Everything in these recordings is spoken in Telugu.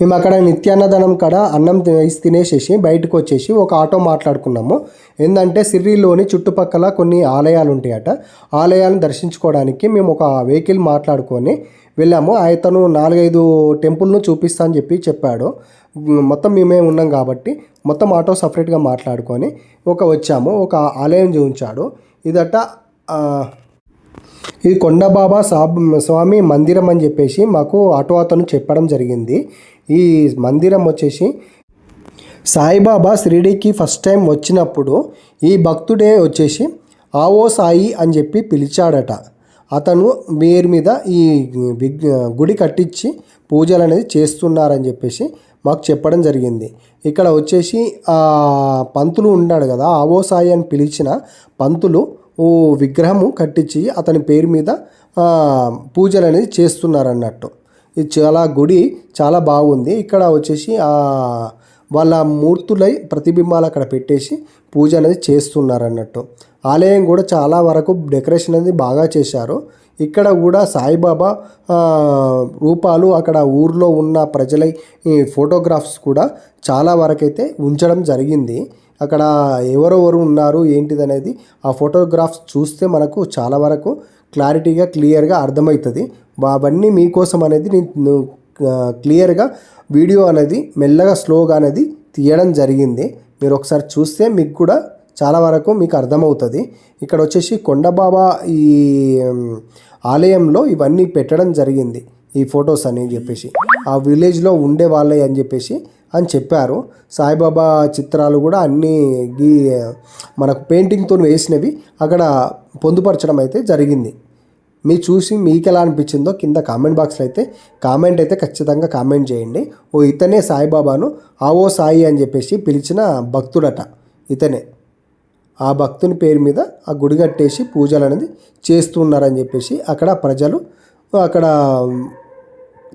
మేము అక్కడ నిత్యాన్నదానం కాడ అన్నం తినేసి తినేసేసి బయటకు వచ్చేసి ఒక ఆటో మాట్లాడుకున్నాము. ఏంటంటే సిర్రీలోని చుట్టుపక్కల కొన్ని ఆలయాలు ఉంటాయట ఆలయాలను దర్శించుకోవడానికి మేము ఒక వెహికల్ మాట్లాడుకొని వెళ్ళాము. అతను నాలుగైదు టెంపుల్ను చూపిస్తా అని చెప్పి చెప్పాడు. మొత్తం మేమే ఉన్నాం కాబట్టి మొత్తం ఆటో సపరేట్గా మాట్లాడుకొని ఒక వచ్చాము. ఒక ఆలయం చూపించాడు. ఇదట ఇది కొండబాబా సాబ్ స్వామి మందిరం అని చెప్పేసి మాకు ఆటో అతను చెప్పడం జరిగింది. ఈ మందిరం వచ్చేసి సాయిబాబా షిరిడీకి ఫస్ట్ టైం వచ్చినప్పుడు ఈ భక్తుడే వచ్చేసి ఆవో సాయి అని చెప్పి పిలిచాడట. అతను మీరు మీద ఈ గుడి కట్టించి పూజలు అనేది చేస్తున్నారని చెప్పేసి మాకు చెప్పడం జరిగింది. ఇక్కడ వచ్చేసి పంతులు ఉన్నాడు కదా ఆవో సాయి అని పిలిచిన పంతులు ఓ విగ్రహము కట్టించి అతని పేరు మీద పూజలు అనేది చేస్తున్నారన్నట్టు. ఇది చాలా గుడి చాలా బాగుంది. ఇక్కడ వచ్చేసి వాళ్ళ మూర్తులై ప్రతిబింబాలు అక్కడ పెట్టేసి పూజ అనేది చేస్తున్నారు అన్నట్టు ఆలయం కూడా చాలా వరకు డెకరేషన్ అనేది బాగా చేశారు. ఇక్కడ కూడా సాయిబాబా రూపాలు అక్కడ ఊర్లో ఉన్న ప్రజలై ఈ ఫోటోగ్రాఫ్స్ కూడా చాలా వరకైతే ఉంచడం జరిగింది. అక్కడ ఎవరెవరు ఉన్నారు ఏంటిది అనేది ఆ ఫోటోగ్రాఫ్స్ చూస్తే మనకు చాలా వరకు క్లారిటీగా క్లియర్గా అర్థమవుతుంది. అవన్నీ మీకోసం అనేది నేను క్లియర్గా వీడియో అనేది మెల్లగా స్లోగా అనేది తీయడం జరిగింది. మీరు ఒకసారి చూస్తే మీకు కూడా చాలా వరకు మీకు అర్థమవుతుంది. ఇక్కడ వచ్చేసి కొండబాబా ఈ ఆలయంలో ఇవన్నీ పెట్టడం జరిగింది. ఈ ఫొటోస్ అని చెప్పేసి. ఆ విలేజ్లో ఉండే వాళ్ళే అని చెప్పేసి అని చెప్పారు. సాయిబాబా చిత్రాలు కూడా అన్నీ గీ మనకు పెయింటింగ్తో వేసినవి అక్కడ పొందుపరచడం అయితే జరిగింది. మీరు చూసి మీకు ఎలా అనిపించిందో కింద కామెంట్ బాక్స్లో అయితే కామెంట్ అయితే ఖచ్చితంగా కామెంట్ చేయండి. ఓ ఇతనే సాయిబాబాను ఆవో సాయి అని చెప్పేసి పిలిచిన భక్తుడట ఇతనే. ఆ భక్తుని పేరు మీద ఆ గుడి కట్టేసి పూజలు అనేది చేస్తున్నారని చెప్పేసి అక్కడ ప్రజలు అక్కడ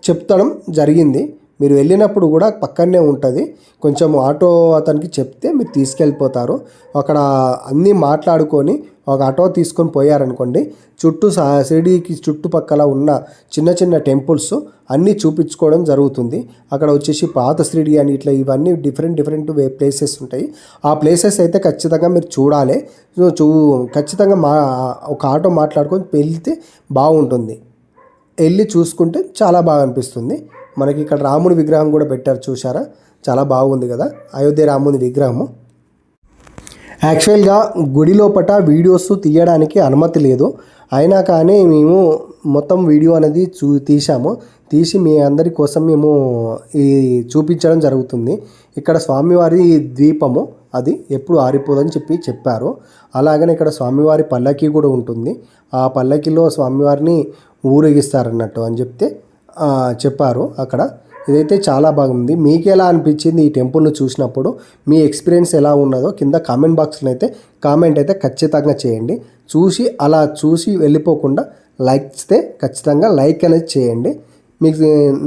చెప్తడం జరిగింది. మీరు వెళ్ళినప్పుడు కూడా పక్కనే ఉంటుంది. కొంచెం ఆటో అతనికి చెప్తే మీరు తీసుకెళ్ళిపోతారు. అక్కడ అన్నీ మాట్లాడుకొని ఒక ఆటో తీసుకొని పోయారనుకోండి చుట్టూ సా షిరిడీకి చుట్టుపక్కల ఉన్న చిన్న చిన్న టెంపుల్స్ అన్నీ చూపించుకోవడం జరుగుతుంది. అక్కడ వచ్చేసి పాత షిరిడి అని ఇట్లా ఇవన్నీ డిఫరెంట్ డిఫరెంట్ వే ప్లేసెస్ ఉంటాయి. ఆ ప్లేసెస్ అయితే ఖచ్చితంగా మీరు చూడాలి. చూ ఖచ్చితంగా మా ఒక ఆటో మాట్లాడుకొని వెళ్తే బాగుంటుంది. వెళ్ళి చూసుకుంటే చాలా బాగా అనిపిస్తుంది. మనకి ఇక్కడ రాముని విగ్రహం కూడా పెట్టారు చూసారా చాలా బాగుంది కదా? అయోధ్య రాముని విగ్రహము. యాక్చువల్గా గుడి లోపట వీడియోస్ తీయడానికి అనుమతి లేదు. అయినా కానీ మేము మొత్తం వీడియో అనేది చూ తీసాము తీసి మీ అందరి కోసం మేము ఈ చూపించడం జరుగుతుంది. ఇక్కడ స్వామివారి ద్వీపము అది ఎప్పుడు ఆరిపోదని చెప్పి చెప్పారు. అలాగనే ఇక్కడ స్వామివారి పల్లకి కూడా ఉంటుంది. ఆ పల్లకిలో స్వామివారిని ఊరేగిస్తారన్నట్టు అని చెప్తే చెప్పారు అక్కడ. ఇదైతే చాలా బాగుంది. మీకు ఎలా అనిపించింది ఈ టెంపుల్ను చూసినప్పుడు? మీ ఎక్స్పీరియన్స్ ఎలా ఉన్నదో కింద కామెంట్ బాక్స్లో అయితే కామెంట్ అయితే ఖచ్చితంగా చేయండి. చూసి అలా చూసి వెళ్ళిపోకుండా లైక్ ఇస్తే ఖచ్చితంగా లైక్ అనేది చేయండి. మీకు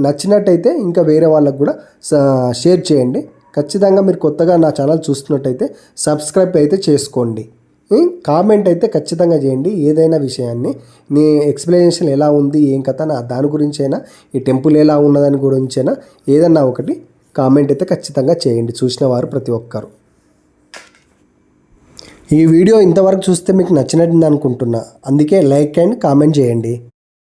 నచ్చినట్టయితే ఇంకా వేరే వాళ్ళకు కూడా షేర్ చేయండి. ఖచ్చితంగా మీరు కొత్తగా నా ఛానల్ చూస్తున్నట్టయితే సబ్స్క్రైబ్ అయితే చేసుకోండి. కామెంట్ అయితే ఖచ్చితంగా చేయండి. ఏదైనా విషయాన్ని మీ ఎక్స్ప్లెనేషన్ ఎలా ఉంది ఏం కథ నా దాని గురించైనా ఈ టెంపుల్ ఎలా ఉన్నదాని గురించైనా ఏదన్నా ఒకటి కామెంట్ అయితే ఖచ్చితంగా చేయండి. చూసిన వారు ప్రతి ఒక్కరు. ఈ వీడియో ఇంతవరకు చూస్తే మీకు నచ్చినట్టు అనుకుంటున్నా. అందుకే లైక్ అండ్ కామెంట్ చేయండి.